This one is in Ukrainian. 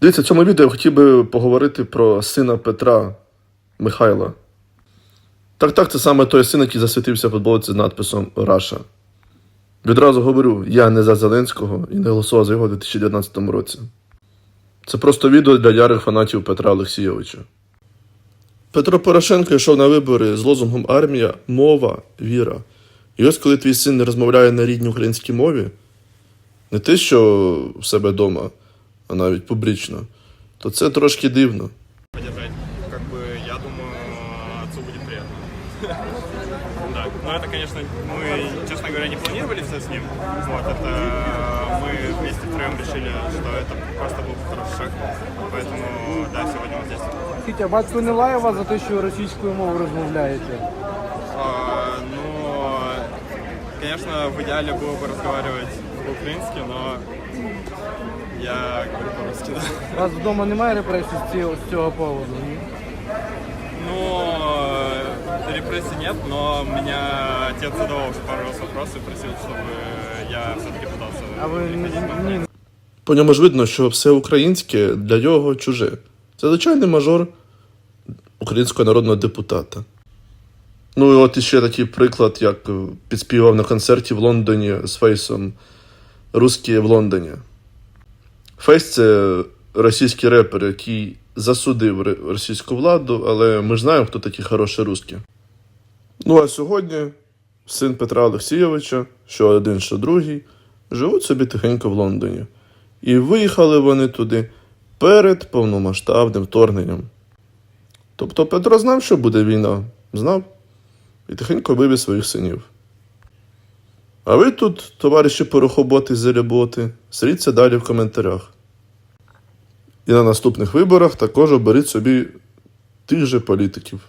Дивіться, в цьому відео я хотів би поговорити про сина Петра Михайла. Так, так, це саме той син, який засвітився футболці з надписом Раша. Відразу говорю, я не за Зеленського і не голосував за його у 2019 році. Це просто відео для ярих фанатів Петра Олексійовича. Петро Порошенко йшов на вибори з лозунгом армія, мова, віра. І ось коли твій син не розмовляє на рідній українській мові, не те, що в себе вдома, а навіть публічно, то це трошки дивно. поддержать. Как бы, я думаю, отцу будет приятно. Да, но это, конечно, мы, честно говоря, не планировали все с ним. Вот, это мы вместе втроем решили, что это просто был хороший шаг. Поэтому, да, сегодня он здесь. Скажіть, а батько не лає вас за те, що російською мовою розмовляєте? А, ну, конечно, в идеале было бы разговаривать по-украински, но я говорю по-русски, да. У вас вдома немає репресій з цього, з цього поводу? Ні? Ну, э, репрессий нет, но меня отец задавал уже пару раз вопросы и просил, чтобы я все-таки пытался. А ви ні, ні. По ньому ж видно, що все українське для нього чуже. Це звичайний мажор українського народного депутата. Ну і от іще такий приклад, як е, підспівав на концерті в Лондоні з Фейсом Русські в Лондоні. Фейс це російський репер, який засудив російську владу, але ми ж знаємо, хто такі хороші русські. Ну а сьогодні син Петра Олексійовича, що один, що другий, живуть собі тихенько в Лондоні. І виїхали вони туди перед повномасштабним вторгненням. Тобто Петро знав, що буде війна, знав, і тихенько вивіз своїх синів. А ви тут, товариші порохоботи з роботи, сріться далі в коментарях. І на наступних виборах також оберіть собі тих же політиків.